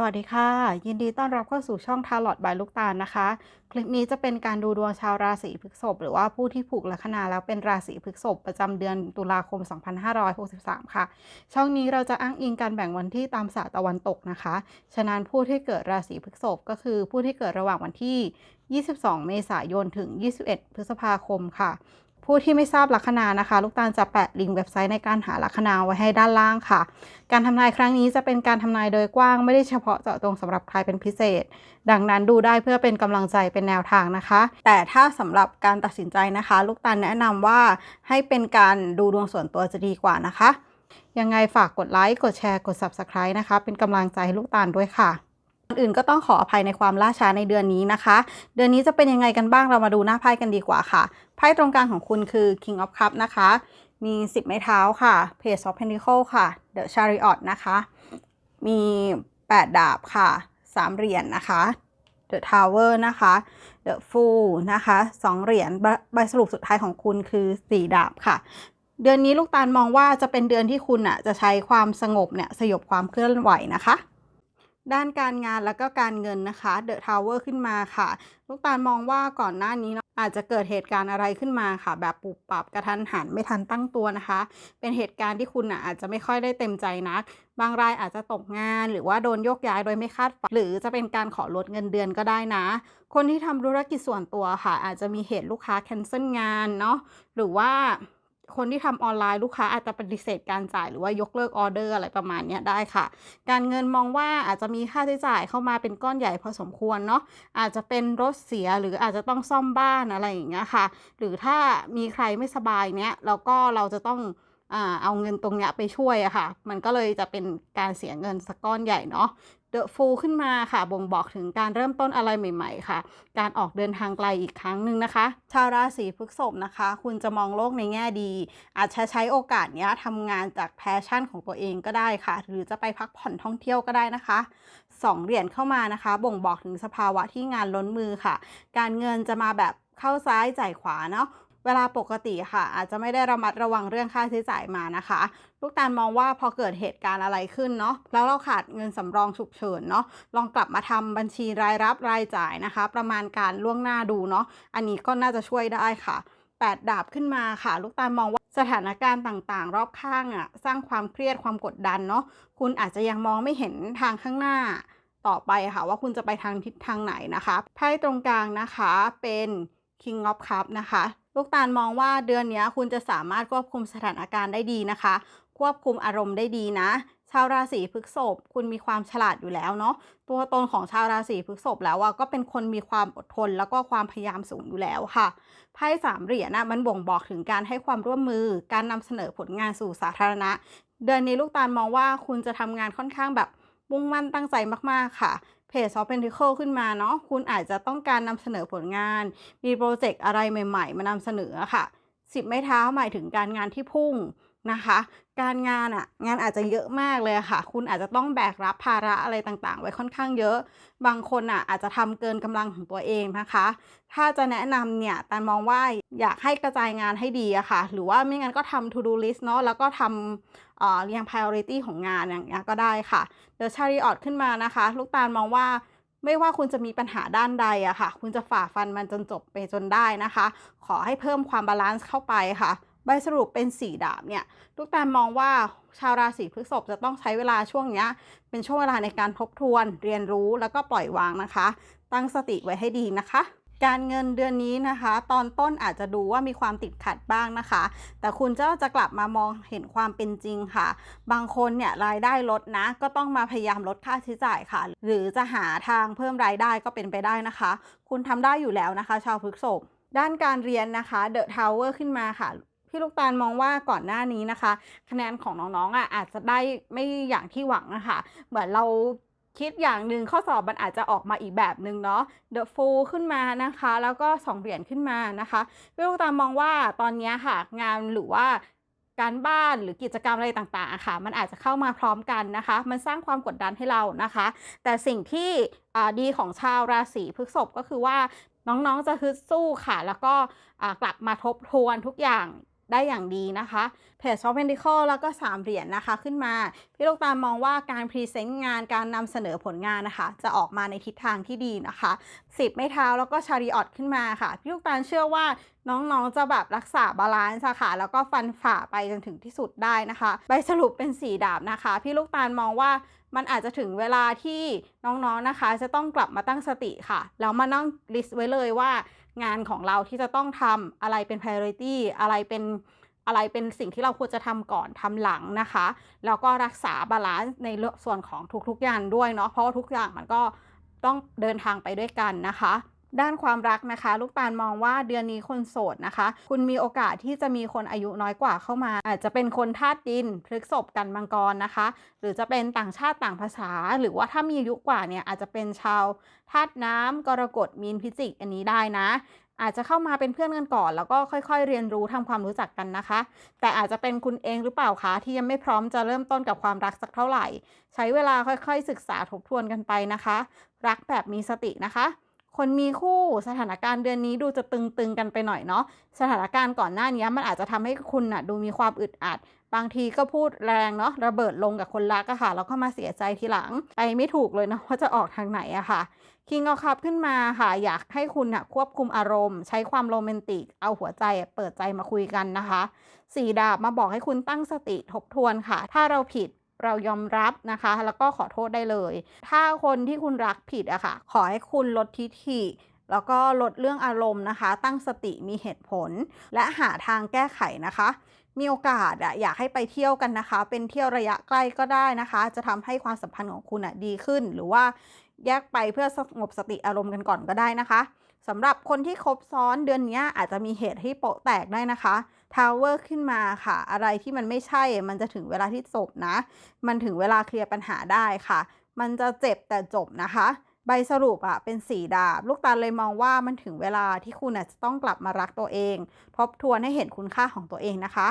สวัสดีค่ะ ยินดีต้อนรับเข้าสู่ช่องทาร์ลอตบายลูกตาลนะคะ คลิปนี้จะเป็นการดูดวงชาวราศีพฤษภหรือว่าผู้ที่ผูกลัคนาแล้วเป็นราศีพฤษภประจำเดือนตุลาคม 2563 ค่ะ ช่องนี้เราจะอ้างอิงการแบ่งวันที่ตามศาสตร์ตะวันตกนะคะ ฉะนั้นผู้ที่เกิดราศีพฤษภก็คือผู้ที่เกิดระหว่างวันที่ 22 เมษายนถึง 21 พฤษภาคมค่ะ ผู้ที่ไม่ทราบลัคนานะคะ ลูกตาลจะแปะลิงก์เว็บไซต์ในการหาลัคนาไว้ให้ด้านล่างค่ะ การทำนายครั้งนี้จะเป็นการทำนายโดยกว้างไม่ได้เฉพาะเจาะจงสำหรับใครเป็นพิเศษ ดังนั้นดูได้เพื่อเป็นกำลังใจเป็นแนวทางนะคะ แต่ถ้าสำหรับการตัดสินใจนะคะ ลูกตาลแนะนำว่าให้เป็นการดูดวงส่วนตัวจะดีกว่านะคะ ยังไงฝากกดไลค์กดแชร์กด Subscribe นะคะ เป็นกำลังใจให้ลูกตาลด้วยค่ะ อื่นก็ต้องขออภัยในความล่าช้าในเดือนนี้นะคะ เดือนนี้จะเป็นยังไงกันบ้างเรามาดูหน้าไพ่กันดีกว่าค่ะ ไพ่ตรงกลางของคุณคือ King of Cup นะคะ มี 10 ไม้เท้าค่ะ Page of Pentacles ค่ะ The Chariot นะคะ มี 8 ดาบค่ะ 3 เหรียญนะคะ The Tower นะคะ The Fool นะคะ2เหรียญใบใบสรุปสุดท้ายของคุณคือ 4 ดาบค่ะเดือนนี้ลูกตาลมองว่าจะเป็นเดือนที่คุณอะจะใช้ความสงบเนี่ยสยบความเคลื่อนไหวนะคะ ด้านการงานแล้วก็การเงินนะคะ The Tower ขึ้นมาค่ะลูกตาลมองว่าก่อนหน้านี้เนาะอาจจะเกิดเหตุการณ์อะไรขึ้นมาค่ะ แบบปุบปับกระทันหันไม่ทันตั้งตัวนะคะ เป็นเหตุการณ์ที่คุณอะอาจจะไม่ค่อยได้เต็มใจนัก บางรายอาจจะตกงาน หรือว่าโดนโยกย้ายโดยไม่คาดฝันหรือจะเป็นการขอลดเงินเดือนก็ได้นะ คนที่ทำธุรกิจส่วนตัวค่ะ อาจจะมีเหตุลูกค้าแคนเซิลงานเนาะหรือว่า คนที่ทำออนไลน์ลูกค้าอาจจะปฏิเสธการจ่ายหรือว่ายกเลิกออเดอร์อะไรประมาณนี้ได้ค่ะ การเงินมองว่าอาจจะมีค่าใช้จ่ายเข้ามาเป็นก้อนใหญ่พอสมควรเนาะอาจจะเป็นรถเสียหรืออาจจะต้องซ่อมบ้านอะไรอย่างเงี้ยค่ะ หรือถ้ามีใครไม่สบายเนี้ยเราก็เราจะต้อง เอาเงินตรงเนี้ยไปช่วยอะค่ะ มันก็เลยจะเป็นการเสียเงินสักก้อนใหญ่เนาะเดอะฟูลขึ้นมาค่ะ บ่งบอกถึงการเริ่มต้นอะไรใหม่ ๆ ค่ะ การออกเดินทางไกลอีกครั้งหนึ่งนะคะ ชาวราศีพฤษภนะคะ คุณจะมองโลกในแง่ดี อาจจะใช้โอกาสนี้ทำงานจากแพชชั่นของตัวเองก็ได้ค่ะ หรือจะไปพักผ่อนท่องเที่ยวก็ได้นะคะสองเหรียญเข้ามานะคะ บ่งบอกถึงสภาวะที่งานล้นมือค่ะ การเงินจะมาแบบเข้าซ้ายจ่ายขวาเนาะ เวลาปกติค่ะ อาจจะไม่ได้ระมัดระวังเรื่องค่าใช้จ่ายมานะคะ ลูกตาลมองว่าพอเกิดเหตุการณ์อะไรขึ้นเนาะแล้วเราขาดเงินสำรองฉุกเฉินเนาะลองกลับมาทำบัญชีรายรับรายจ่ายนะคะ ประมาณการล่วงหน้าดูเนาะอันนี้ก็น่าจะช่วยได้ค่ะ8ดาบขึ้นมาค่ะ ลูกตาลมองว่าสถานการณ์ต่างๆ รอบข้างอะ่ะสร้างความเครียดความกดดันเนาะคุณอาจจะยังมองไม่เห็นทางข้างหน้าต่อไปค่ะ ว่าคุณจะไปทางทิศทางไหนนะคะไพ่ตรงกลางนะคะเป็น King of Cup นะคะลูกตาลมองว่าเดือนนี้คุณจะสามารถควบคุมสถานการณ์ได้ดีนะคะ ควบคุมอารมณ์ได้ดีนะ ชาวราศีพฤษภคุณมีความฉลาดอยู่แล้วเนาะตัวตนของชาวราศีพฤษภแล้วอะก็เป็นคนมีความอดทน แล้วก็ความพยายามสูงอยู่แล้วค่ะไพ่สามเหรียญนะมันบ่งบอกถึงการให้ความร่วมมือ การนำเสนอผลงานสู่สาธารณะ เดือนนี้ลูกตาลมองว่าคุณจะทำงานค่อนข้างแบบ มุ่งมั่นตั้งใจมากๆค่ะเพจซอฟเป็นทิเคิลขึ้นมาเนาะคุณอาจจะต้องการนำเสนอผลงาน มีโปรเจกต์อะไรใหม่ ๆ มานำเสนอค่ะสิบไม้เท้าหมายถึงการงานที่พุ่ง นะคะ การงานอะงานอาจจะเยอะมากเลยค่ะ คุณอาจจะต้องแบกรับภาระอะไรต่างๆ ไว้ค่อนข้างเยอะ บางคนอะอาจจะทำเกินกำลังของตัวเองนะคะ ถ้าจะแนะนำเนี่ยแต่มองว่าอยากให้กระจายงานให้ดีอะค่ะ หรือว่าไม่งั้นก็ทำ to do list เนาะแล้วก็ทำเอ่อเรียง priority ของงานอย่างเงี้ยก็ได้ค่ะ The Chariot ขึ้นมานะคะ ลูกตาลมองว่าไม่ว่าคุณจะมีปัญหาด้านใดอะค่ะ คุณจะฝ่าฟันมันจนจบไปจนได้นะคะ ขอให้เพิ่มความบาลานซ์เข้าไปค่ะ ใบสรุปเป็นสีดาบเนี่ยลูกตาลมองว่าชาวราศีพฤษภจะต้องใช้เวลาช่วงเนี้ยเป็นช่วงเวลาในการทบทวน เรียนรู้แล้วก็ปล่อยวางนะคะ ตั้งสติไว้ให้ดีนะคะการเงินเดือนนี้นะคะ ตอนต้นอาจจะดูว่ามีความติดขัดบ้างนะคะ แต่คุณเจ้าจะกลับมามองเห็นความเป็นจริงค่ะ บางคนเนี่ยรายได้ลดนะ ก็ต้องมาพยายามลดค่าใช้จ่ายค่ะ หรือจะหาทางเพิ่มรายได้ก็เป็นไปได้นะคะ คุณทำได้อยู่แล้วนะคะ ชาวพฤษภด้านการเรียนนะคะเดอะทาวเวอร์ขึ้นมาค่ะ พี่ลูกตาลมองว่าก่อนหน้านี้นะคะ คะแนนของน้องๆอะอาจจะได้ไม่อย่างที่หวังนะคะเหมือนเราคิดอย่างหนึ่งข้อสอบมันอาจจะออกมาอีกแบบหนึ่งเนาะ The Fool ขึ้นมานะคะ แล้วก็2เหรียญขึ้นมานะคะพี่ลูกตาลมองว่าตอนนี้ค่ะงานหรือว่าการบ้านหรือกิจกรรมอะไรต่างๆค่ะ มันอาจจะเข้ามาพร้อมกันนะคะ มันสร้างความกดดันให้เรานะคะ แต่สิ่งที่ดีของชาวราศีพฤษภก็คือว่าน้องๆจะฮึดสู้ค่ะ แล้วก็กลับมาทบทวนทุกอย่าง ได้อย่างดีนะคะเพจ Shop Pentacle แล้วก็ 3 เหรียญนะคะขึ้นมา พี่ลูกตาลมองว่าการพรีเซนต์งานการนำเสนอผลงานนะคะ จะออกมาในทิศทางที่ดีนะคะ 10 ไม้เท้าแล้วก็ชาริออตขึ้นมาค่ะ พี่ลูกตาลเชื่อว่าน้องๆ จะแบบรักษาบาลานซ์ค่ะ แล้วก็ฟันฝ่าไปจนถึงที่สุดได้นะคะ ใบสรุปเป็นสีดาบนะคะ พี่ลูกตาลมองว่า มันอาจจะถึงเวลาที่น้องๆนะคะจะต้องกลับมาตั้งสติค่ะ แล้วมานั่งลิสต์ไว้เลยว่างานของเราที่จะต้องทำอะไรเป็น priority อะไรเป็นอะไรเป็นสิ่งที่เราควรจะทำก่อนทำหลังนะคะ แล้วก็รักษาบาลานซ์ในส่วนของทุกๆอย่างด้วยเนาะเพราะว่าทุกอย่างมันก็ต้องเดินทางไปด้วยกันนะคะ ด้านความรักนะคะ ลูกตาลมองว่าเดือนนี้คนโสดนะคะ คุณมีโอกาสที่จะมีคนอายุน้อยกว่าเข้ามา อาจจะเป็นคนธาตุดินพฤกษบกันมังกรนะคะ หรือจะเป็นต่างชาติต่างภาษา หรือว่าถ้ามีอายุกว่าเนี่ยอาจจะเป็นชาวธาตุน้ำกรกฎมีนพิจิกอันนี้ได้นะ อาจจะเข้ามาเป็นเพื่อนกันก่อน แล้วก็ค่อยๆ เรียนรู้ทำความรู้จักกันนะคะ แต่อาจจะเป็นคุณเองหรือเปล่าคะที่ยังไม่พร้อมจะเริ่มต้นกับความรักสักเท่าไหร่ ใช้เวลาค่อยๆ ศึกษาทบทวนกันไปนะคะ รักแบบมีสตินะคะ คนมีคู่สถานการณ์เดือนนี้ดูจะตึงๆกันไปหน่อยเนาะสถานการณ์ก่อนหน้านี้มันอาจจะทำให้คุณน่ะดูมีความอึดอัด บางทีก็พูดแรงเนาะระเบิดลงกับคนรักอะค่ะแล้วก็มาเสียใจทีหลังไปไม่ถูกเลยเนาะว่าจะออกทางไหนอะค่ะคิงเอาคับขึ้นมาค่ะอยากให้คุณน่ะควบคุมอารมณ์ ใช้ความโรแมนติก เอาหัวใจเปิดใจมาคุยกันนะคะสีดาบมาบอกให้คุณตั้งสติทบทวนค่ะ ถ้าเราผิด เรายอมรับนะคะ แล้วก็ขอโทษได้เลย ถ้าคนที่คุณรักผิดอะค่ะ ขอให้คุณลดทิฐิแล้วก็ลดเรื่องอารมณ์นะคะ ตั้งสติมีเหตุผล และหาทางแก้ไขนะคะ มีโอกาสอะอยากให้ไปเที่ยวกันนะคะ เป็นเที่ยวระยะใกล้ก็ได้นะคะ จะทำให้ความสัมพันธ์ของคุณอะดีขึ้น หรือว่าแยกไปเพื่อสงบสติอารมณ์กันก่อนก็ได้นะคะสำหรับคนที่คบซ้อนเดือนนี้อาจจะมีเหตุให้โปะแตกได้นะคะทาวเวอร์ขึ้นมาค่ะ อะไรที่มันไม่ใช่มันจะถึงเวลาที่จบนะ มันถึงเวลาเคลียร์ปัญหาได้ค่ะ มันจะเจ็บแต่จบนะคะ ใบสรุปอะเป็นสีดาบ ลูกตาลเลยมองว่ามันถึงเวลาที่คุณจะต้องกลับมารักตัวเอง ทบทวนให้เห็นคุณค่าของตัวเองนะคะ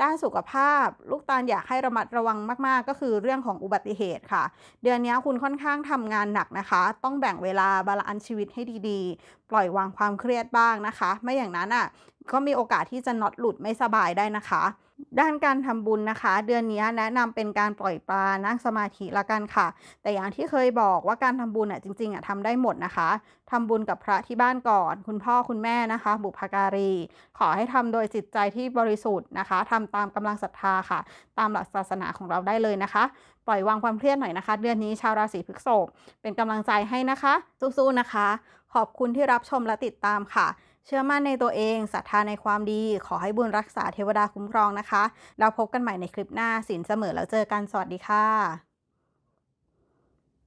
ด้านสุขภาพ ลูกตาลอยากให้ระมัดระวังมากๆ ก็คือเรื่องของอุบัติเหตุค่ะ เดือนนี้คุณค่อนข้างทำงานหนักนะคะ ต้องแบ่งเวลาบาลานซ์ชีวิตให้ดีๆ ปล่อยวางความเครียดบ้างนะคะ ไม่อย่างนั้นอะก็มีโอกาสที่จะน็อตหลุดไม่สบายได้นะคะ ด้านการทำบุญนะคะ เดือนนี้แนะนำเป็นการปล่อยปลานั่งสมาธิละกันค่ะ แต่อย่างที่เคยบอกว่าการทำบุญอะจริงๆอะทำได้หมดนะคะทำบุญกับพระที่บ้านก่อน คุณพ่อคุณแม่นะคะ บุพการี ขอให้ทำโดยจิตใจที่บริสุทธิ์นะคะทำตามกำลังศรัทธาค่ะ ตามหลักศาสนาของเราได้เลยนะคะ ปล่อยวางความเครียดหน่อยนะคะ เดือนนี้ชาวราศีพฤษภเป็นกำลังใจให้นะคะสู้ๆนะคะ ขอบคุณที่รับชมและติดตามค่ะ เชื่อมั่นในตัวเองศรัทธาในความดี ขอให้บุญรักษาเทวดาคุ้มครองนะคะ เราพบกันใหม่ในคลิปหน้าสินเสมอแล้วเจอกันสวัสดีค่ะ